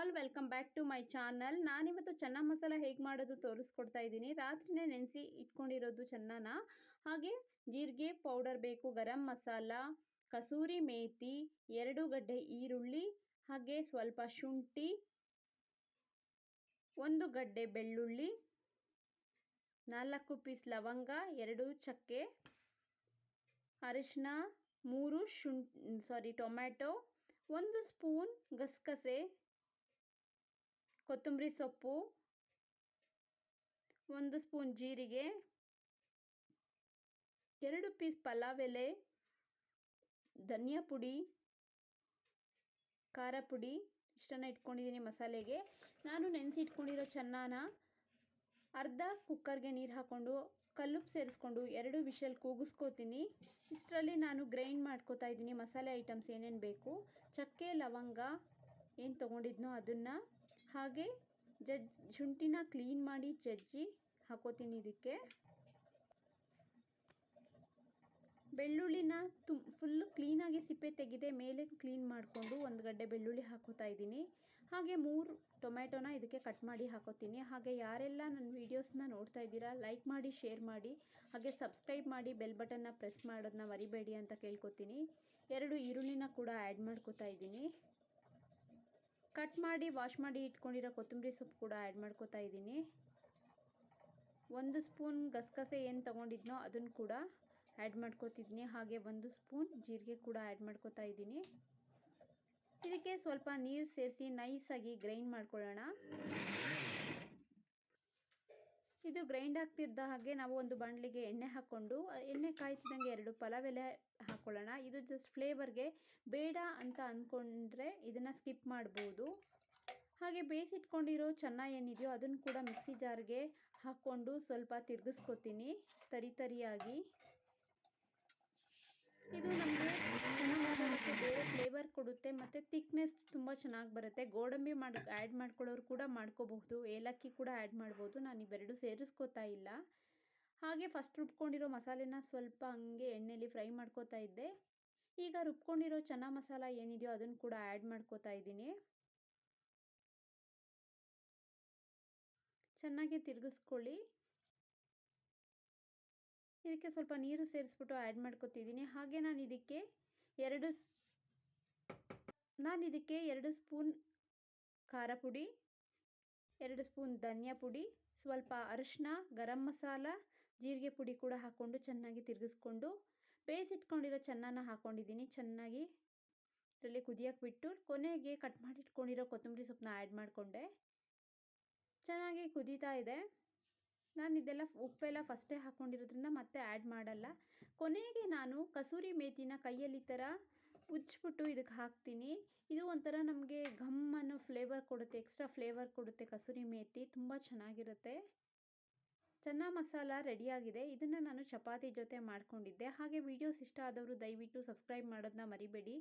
All welcome back to my channel. ನಾನಿವತ್ತು ಚೆನ್ನ ಮಸಾಲ ಹೇಗೆ ಮಾಡೋದು ತೋರಿಸ್ಕೊಡ್ತಾ ಇದ್ದೀನಿ. ರಾತ್ರಿನೇ ನೆನೆಸಿ ಇಟ್ಕೊಂಡಿರೋದು ಚೆನ್ನಾನ. ಹಾಗೆ ಜೀರಿಗೆ ಪೌಡರ್ ಬೇಕು, ಗರಂ ಮಸಾಲ, ಕಸೂರಿ ಮೇಥಿ ಎರಡು ಗಡ್ಡೆ ಈರುಳ್ಳಿ, ಹಾಗೆ ಸ್ವಲ್ಪ ಶುಂಠಿ, ಒಂದು ಗಡ್ಡೆ ಬೆಳ್ಳುಳ್ಳಿ, ನಾಲ್ಕು ಪೀಸ್ ಲವಂಗ, ಎರಡು ಚಕ್ಕೆ ಅರಿಶಿನ ಮೂರು ಶುಂ ಸಾರಿ ಟೊಮ್ಯಾಟೊ, ಒಂದು ಸ್ಪೂನ್ ಗಸಗಸೆ ಕೊತ್ತಂಬರಿ ಸೊಪ್ಪು, ಒಂದು ಸ್ಪೂನ್ ಜೀರಿಗೆ, ಎರಡು ಪೀಸ್ ಪಲಾವ್ ಎಲೆ ಧನಿಯಾ ಪುಡಿ, ಖಾರ ಪುಡಿ, ಇಷ್ಟನ್ನು ಇಟ್ಕೊಂಡಿದ್ದೀನಿ ಮಸಾಲೆಗೆ. ನಾನು ನೆನೆಸಿಟ್ಕೊಂಡಿರೋ ಚೆನ್ನಾನ ಅರ್ಧ ಕುಕ್ಕರ್ಗೆ ನೀರು ಹಾಕ್ಕೊಂಡು ಕಲ್ಲುಪ್ಪು ಸೇರಿಸ್ಕೊಂಡು ಎರಡು ವಿಷಲ್ ಕೂಗಿಸ್ಕೋತೀನಿ. ಇಷ್ಟರಲ್ಲಿ ನಾನು ಗ್ರೈಂಡ್ ಮಾಡ್ಕೋತಾ ಇದ್ದೀನಿ ಮಸಾಲೆ ಐಟಮ್ಸ್ ಏನೇನು ಬೇಕು. ಚಕ್ಕೆ, ಲವಂಗ, ಏನು ತೊಗೊಂಡಿದ್ನೋ ಅದನ್ನು ಹಾಗೆ ಜಜ್ ಶುಂಠಿನ ಕ್ಲೀನ್ ಮಾಡಿ ಜಜ್ಜಿ ಹಾಕೋತೀನಿ ಇದಕ್ಕೆ. ಬೆಳ್ಳುಳ್ಳಿನ ತುಮ್ ಫುಲ್ಲು ಕ್ಲೀನಾಗಿ ಸಿಪ್ಪೆ ತೆಗೆದೆ ಮೇಲೆ ಕ್ಲೀನ್ ಮಾಡಿಕೊಂಡು ಒಂದು ಗಡ್ಡೆ ಬೆಳ್ಳುಳ್ಳಿ ಹಾಕೋತಾ ಇದ್ದೀನಿ. ಹಾಗೆ ಮೂರು ಟೊಮೆಟೊನ ಇದಕ್ಕೆ ಕಟ್ ಮಾಡಿ ಹಾಕೋತೀನಿ. ಹಾಗೆ ಯಾರೆಲ್ಲ ನನ್ನ ವೀಡಿಯೋಸ್ನ ನೋಡ್ತಾ ಇದ್ದೀರಾ ಲೈಕ್ ಮಾಡಿ ಶೇರ್ ಮಾಡಿ, ಹಾಗೆ ಸಬ್ಸ್ಕ್ರೈಬ್ ಮಾಡಿ ಬೆಲ್ ಬಟನ್ನ ಪ್ರೆಸ್ ಮಾಡೋದನ್ನ ಮರಿಬೇಡಿ ಅಂತ ಕೇಳ್ಕೊತೀನಿ. ಎರಡು ಈರುಳ್ಳಿನ ಕೂಡ ಆ್ಯಡ್ ಮಾಡ್ಕೋತಾ ಇದ್ದೀನಿ. ಕಟ್ ಮಾಡಿ ವಾಶ್ ಮಾಡಿ ಇಟ್ಕೊಂಡಿರೋ ಕೊತ್ತಂಬರಿ ಸೊಪ್ಪು ಕೂಡ ಆ್ಯಡ್ ಮಾಡ್ಕೋತಾ ಇದ್ದೀನಿ. ಒಂದು ಸ್ಪೂನ್ ಗಸಗಸೆ ಏನು ತೊಗೊಂಡಿದ್ನೋ ಅದನ್ನು ಕೂಡ ಆ್ಯಡ್ ಮಾಡ್ಕೋತಿದ್ದೀನಿ. ಹಾಗೆ ಒಂದು ಸ್ಪೂನ್ ಜೀರಿಗೆ ಕೂಡ ಆ್ಯಡ್ ಮಾಡ್ಕೋತಾ ಇದ್ದೀನಿ. ಇದಕ್ಕೆ ಸ್ವಲ್ಪ ನೀರು ಸೇರಿಸಿ ನೈಸಾಗಿ ಗ್ರೈಂಡ್ ಮಾಡ್ಕೊಳ್ಳೋಣ. ಇದು ಗ್ರೈಂಡ್ ಆಗ್ತಿದ್ದ ಹಾಗೆ ನಾವು ಒಂದು ಬಾಣಲಿಗೆ ಎಣ್ಣೆ ಹಾಕ್ಕೊಂಡು ಎಣ್ಣೆ ಕಾಯಿಸಿದಂಗೆ ಎರಡು ಪಲಾವ್ ಎಲೆ ಹಾಕ್ಕೊಳ್ಳೋಣ ಇದು ಜಸ್ಟ್ ಫ್ಲೇವರ್ಗೆ ಬೇಡ ಅಂತ ಅಂದ್ಕೊಂಡ್ರೆ ಇದನ್ನು ಸ್ಕಿಪ್ ಮಾಡ್ಬೋದು. ಹಾಗೆ ಬೇಯಿಸಿಟ್ಕೊಂಡಿರೋ ಚೆನ್ನ ಏನಿದೆಯೋ ಅದನ್ನು ಕೂಡ ಮಿಕ್ಸಿ ಜಾರ್ಗೆ ಹಾಕ್ಕೊಂಡು ಸ್ವಲ್ಪ ತಿರ್ಗಿಸ್ಕೊತೀನಿ ತರಿ ತರಿಯಾಗಿ. ಇದು ನಮಗೆ ಚೆನ್ನಾಗಿ ಫ್ಲೇವರ್ ಕೊಡುತ್ತೆ, ಮತ್ತು ತಿಕ್ನೆಸ್ ತುಂಬ ಚೆನ್ನಾಗಿ ಬರುತ್ತೆ. ಗೋಡಂಬಿ ಮಾಡಿ ಆ್ಯಡ್ ಮಾಡ್ಕೊಳ್ಳೋರು ಕೂಡ ಮಾಡ್ಕೋಬಹುದು. ಏಲಕ್ಕಿ ಕೂಡ ಆ್ಯಡ್ ಮಾಡ್ಬೋದು. ನಾನು ಇವೆರಡು ಸೇರಿಸ್ಕೋತಾ ಇಲ್ಲ. ಹಾಗೆ ಫಸ್ಟ್ ರುಬ್ಕೊಂಡಿರೋ ಮಸಾಲೆನ ಸ್ವಲ್ಪ ಹಂಗೆ ಎಣ್ಣೆಲಿ ಫ್ರೈ ಮಾಡ್ಕೋತಾ ಇದ್ದೆ. ಈಗ ರುಬ್ಕೊಂಡಿರೋ ಚೆನ್ನ ಮಸಾಲ ಏನಿದೆಯೋ ಅದನ್ನು ಕೂಡ ಆ್ಯಡ್ ಮಾಡ್ಕೋತಾ ಇದ್ದೀನಿ. ಚೆನ್ನಾಗಿ ತಿರುಗಿಸ್ಕೊಳ್ಳಿ. ಇದಕ್ಕೆ ಸ್ವಲ್ಪ ನೀರು ಸೇರಿಸ್ಬಿಟ್ಟು ಆ್ಯಡ್ ಮಾಡ್ಕೋತಿದ್ದೀನಿ. ಹಾಗೆ ನಾನು ಇದಕ್ಕೆ ಎರಡು ನಾನು ಇದಕ್ಕೆ ಎರಡು ಸ್ಪೂನ್ ಖಾರ ಪುಡಿ, ಎರಡು ಸ್ಪೂನ್ ಧನಿಯಾ ಪುಡಿ, ಸ್ವಲ್ಪ ಅರಿಶಿನ ಗರಂ ಮಸಾಲ, ಜೀರಿಗೆ ಪುಡಿ ಕೂಡ ಹಾಕ್ಕೊಂಡು ಚೆನ್ನಾಗಿ ತಿರುಗಿಸ್ಕೊಂಡು ಬೇಯಿಸಿಟ್ಕೊಂಡಿರೋ ಚೆನ್ನಾನ ಹಾಕ್ಕೊಂಡಿದ್ದೀನಿ ಚೆನ್ನಾಗಿ ಇದರಲ್ಲಿ ಕುದಿಯೋಕೆ ಬಿಟ್ಟು ಕೊನೆಗೆ ಕಟ್ ಮಾಡಿಟ್ಕೊಂಡಿರೋ ಕೊತ್ತಂಬರಿ ಸೊಪ್ಪನ್ನ ಆ್ಯಡ್ ಮಾಡಿಕೊಂಡೆ. ಚೆನ್ನಾಗಿ ಕುದೀತಾ ಇದೆ. ನಾನು ಇದೆಲ್ಲ ಉಪ್ಪೆಲ್ಲ ಫಸ್ಟೇ ಹಾಕ್ಕೊಂಡಿರೋದ್ರಿಂದ ಮತ್ತೆ ಆ್ಯಡ್ ಮಾಡಲ್ಲ. ಕೊನೆಗೆ ನಾನು ಕಸೂರಿ ಮೇಥಿನ ಕೈಯಲ್ಲಿ ಥರ ಉಜ್ಜಿಬಿಟ್ಟು ಇದಕ್ಕೆ ಹಾಕ್ತೀನಿ. ಇದು ಒಂಥರ ನಮಗೆ ಘಮ್ ಅನ್ನೋ ಫ್ಲೇವರ್ ಕೊಡುತ್ತೆ ಎಕ್ಸ್ಟ್ರಾ ಫ್ಲೇವರ್ ಕೊಡುತ್ತೆ ಕಸೂರಿ ಮೇಥಿ ತುಂಬ ಚೆನ್ನಾಗಿರುತ್ತೆ. ಚೆನ್ನ ಮಸಾಲ ರೆಡಿಯಾಗಿದೆ ಇದನ್ನು ನಾನು ಚಪಾತಿ ಜೊತೆ ಮಾಡ್ಕೊಂಡಿದ್ದೆ. ಹಾಗೆ ವೀಡಿಯೋಸ್ ಇಷ್ಟ ಆದವರು ದಯವಿಟ್ಟು ಸಬ್ಸ್ಕ್ರೈಬ್ ಮಾಡೋದನ್ನ ಮರಿಬೇಡಿ.